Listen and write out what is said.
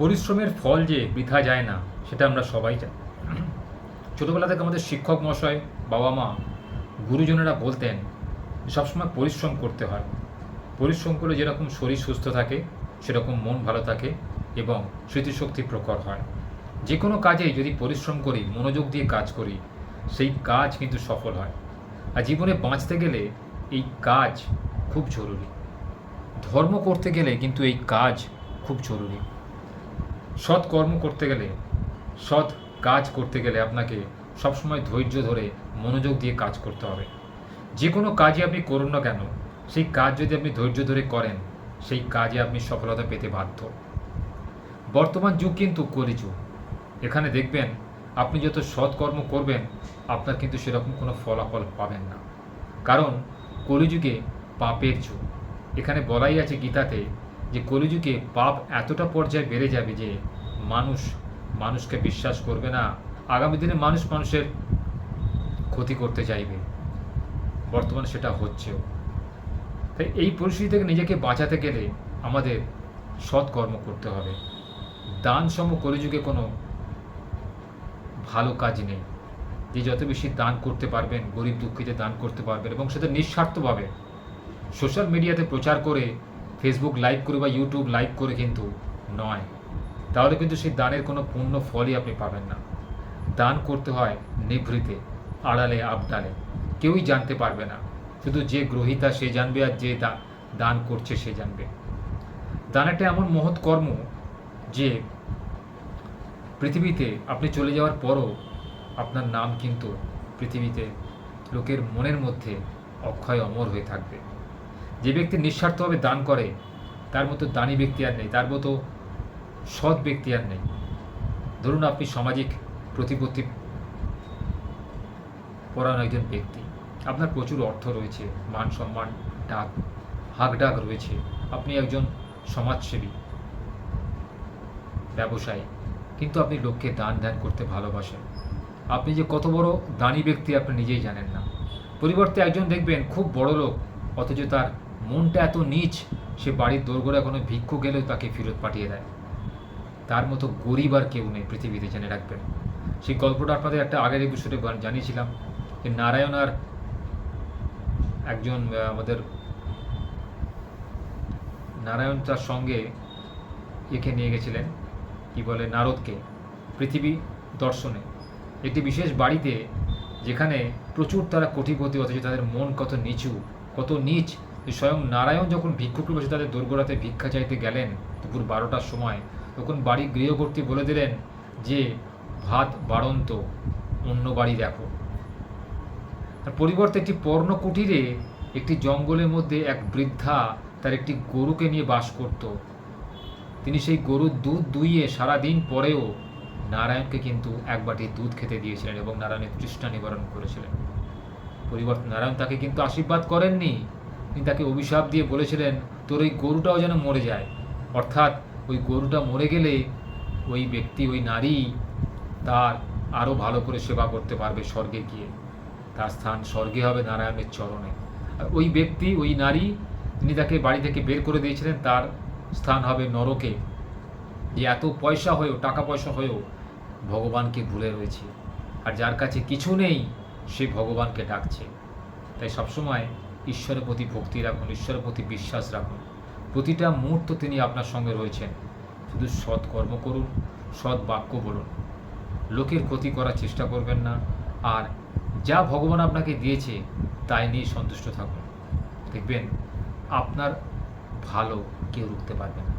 পরিশ্রমের ফল যে বৃথা যায় না, সেটা আমরা সবাই জানি। ছোটোবেলা থেকে আমাদের শিক্ষক মশাই বাবা মা, গুরুজনেরা বলতেন সবসময় পরিশ্রম করতে হয়। পরিশ্রম করলে যেরকম শরীর সুস্থ থাকে, সেরকম মন ভালো থাকে এবং স্মৃতিশক্তি প্রখর হয়। যে কোনো কাজে যদি পরিশ্রম করি, মনোযোগ দিয়ে কাজ করি, সেই কাজ কিন্তু সফল হয়। আর জীবনে বাঁচতে গেলে এই কাজ খুব জরুরি। ধর্ম করতে গেলে কিন্তু এই কাজ খুব জরুরি। সৎ কর্ম করতে গেলে, সৎ কাজ করতে গেলে আপনাকে সবসময় ধৈর্য ধরে মনোযোগ দিয়ে কাজ করতে হবে। যে কোনো কাজই আপনি করুন না কেন, সেই কাজ যদি আপনি ধৈর্য ধরে করেন, সেই কাজে আপনি সফলতা পেতে বাধ্য। বর্তমান যুগ কিন্তু কলিযুগ। এখানে দেখবেন, আপনি যত সৎ কর্ম করবেন, আপনার কিন্তু সেরকম কোনো ফলাফল পাবেন না। কারণ কলিযুগে পাপের যুগ। এখানে বলাই আছে গীতাতে যে কলিযুগে পাপ এতটা পর্যায়ে বেড়ে যাবে যে মানুষ, মানুষকে বিশ্বাস করবে না। আগামী দিনে মানুষ মানুষের ক্ষতি করতে চাইবে। বর্তমানে সেটা হচ্ছেও। তাই এই পরিস্থিতি থেকে নিজেকে বাঁচাতে গেলে আমাদের সৎকর্ম করতে হবে। দান সম কলিযুগে কোনো ভালো কাজ নেই। যে যত বেশি দান করতে পারবেন, গরিব দুঃখীতে দান করতে পারবেন এবং সেটা নিঃস্বার্থভাবে। সোশ্যাল মিডিয়াতে প্রচার করে ফেসবুক লাইভ করে বা ইউটিউব লাইভ করে কিন্তু নয়। তাহলে কিন্তু সেই দানের কোনো পূর্ণ ফলই আপনি পাবেন না। দান করতে হয় নিভৃতে, আড়ালে, আবডালে। কেউই জানতে পারবে না। শুধু যে গ্রহিতা সে জানবে আর যে দান করছে সে জানবে। দান একটা এমন মহৎ কর্ম যে পৃথিবীতে আপনি চলে যাওয়ার পরও আপনার নাম কিন্তু পৃথিবীতে লোকের মনের মধ্যে অক্ষয় অমর হয়ে থাকবে। যে ব্যক্তি নিঃস্বার্থভাবে দান করে, তার মতো দানী ব্যক্তি আর নেই, তার মতো সৎ ব্যক্তি আর নেই। ধরুন আপনি সামাজিক প্রতিপত্তি পরায়ণ একজন ব্যক্তি। আপনার প্রচুর অর্থ রয়েছে, মান সম্মান, ডাক হাক ডাক রয়েছে। আপনি একজন সমাজসেবী, ব্যবসায়ী, কিন্তু আপনি লোককে দান ধ্যান করতে ভালোবাসেন। আপনি যে কত বড় দানী ব্যক্তি, আপনি নিজেই জানেন না। পরিবর্তে একজন দেখবেন খুব বড় লোক অথচ তার মনটা এত নিচ, সে বাড়ির দোরগোড়া কোনো ভিক্ষু গেলেও তাকে ফেরত পাঠিয়ে দেয়। তার মতো গরিব আর কেউ নেই পৃথিবীতে জেনে রাখবেন। সেই গল্পটা আপনাদের একটা আগের এপিসোডে জানিয়েছিলাম, যে নারায়ণ আর একজন আমাদের নারায়ণ তার সঙ্গে একে নিয়ে গেছিলেন, কি বলে, নারদকে। পৃথিবী দর্শনে। একটি বিশেষ বাড়িতে যেখানে প্রচুর তারা কোটিপতি, অথচ তাদের মন কত নিচু, কত নিচ স্বয়ং নারায়ণ যখন ভিক্ষুকে বসে তাদের দোরগোড়াতে ভিক্ষা চাইতে গেলেন দুপুর বারোটার সময়, তখন বাড়ি গৃহকর্ত্রী বলে দিলেন যে, ভাত বাড়ন্ত, অন্য বাড়ি দেখো। তার পরিবর্তে একটি পর্ণ কুটিরে একটি জঙ্গলের মধ্যে এক বৃদ্ধা তার একটি গরুকে নিয়ে বাস করত। তিনি সেই গরুর দুধ দুইয়ে সারাদিন পরেও নারায়ণকে কিন্তু এক বাটি দুধ খেতে দিয়েছিলেন এবং নারায়ণের তৃষ্ণা নিবারণ করেছিলেন। পরিবর্তে নারায়ণ তাকে কিন্তু আশীর্বাদ করেননি। তিনি তাকে অভিশাপ দিয়ে বলেছিলেন, তোর ওই গরুটাও যেন মরে যায়। অর্থাৎ ওই গরুটা মরে গেলে ওই ব্যক্তি, ওই নারী তার আরও ভালো করে সেবা করতে পারবে স্বর্গে গিয়ে। তার স্থান স্বর্গে হবে নারায়ণের চরণে। আর ওই ব্যক্তি, ওই নারী তিনি তাকে বাড়ি থেকে বের করে দিয়েছিলেন, তার স্থান হবে নরকে। যে এত পয়সা হয়েও, টাকা পয়সা হয়েও ভগবানকে ভুলে রয়েছে। আর যার কাছে কিছু নেই, সে ভগবানকে ডাকছে। তাই সবসময় ঈশ্বরের প্রতি ভক্তি রাখুন, ঈশ্বরের প্রতি বিশ্বাস রাখুন। প্রতিটা মুহূর্ত তিনি আপনার সঙ্গে রয়েছেন। শুধু সৎ কর্ম করুন, সৎ বাক্য বলুন। লোকের ক্ষতি করার চেষ্টা করবেন না। আর যা ভগবান আপনাকে দিয়েছে, তাই নিয়ে সন্তুষ্ট থাকুন। দেখবেন, আপনার ভালো কেউ রুখতে পারবেন